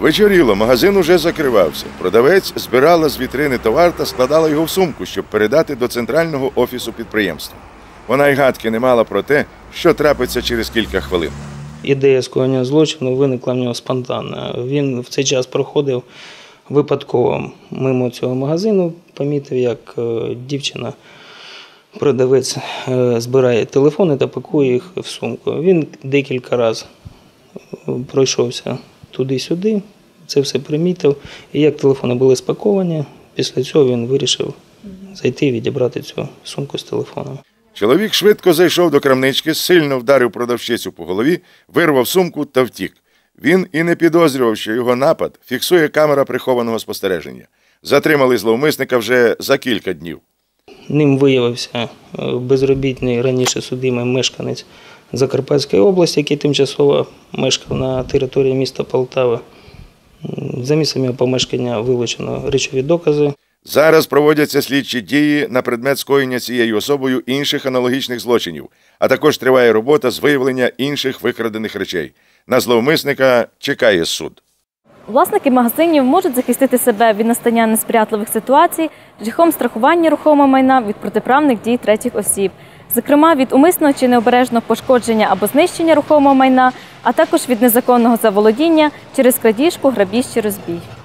Вечоріло, магазин уже закривався. Продавець збирала з вітрини товар та складала його в сумку, щоб передати до центрального офісу підприємства. Вона й гадки не мала про те, що трапиться через кілька хвилин. Ідея скоєння злочину виникла в нього спонтанно. Він в цей час проходив випадково мимо цього магазину, помітив, як е, дівчина, продавець е, збирає телефони та пакує їх в сумку. Він декілька разів е, пройшовся туди-сюди, це все примітив. І як телефони були спаковані, після цього він вирішив зайти і відібрати цю сумку з телефоном. Чоловік швидко зайшов до крамнички, сильно вдарив продавщицю по голові, вирвав сумку та втік. Він і не підозрював, що його напад фіксує камера прихованого спостереження. Затримали зловмисника вже за кілька днів. Ним виявився е, безробітний раніше судимий мешканець Закарпатської області, який тимчасово мешкав на території міста Полтава. За місцем його помешкання вилучено речові докази. Зараз проводяться слідчі дії на предмет скоєння цією особою інших аналогічних злочинів, а також триває робота з виявлення інших викрадених речей. На зловмисника чекає суд. Власники магазинів можуть захистити себе від настання несприятливих ситуацій шляхом страхування рухомого майна від протиправних дій третіх осіб, зокрема від умисного чи необережного пошкодження або знищення рухомого майна, а також від незаконного заволодіння через крадіжку, грабіж чи розбій.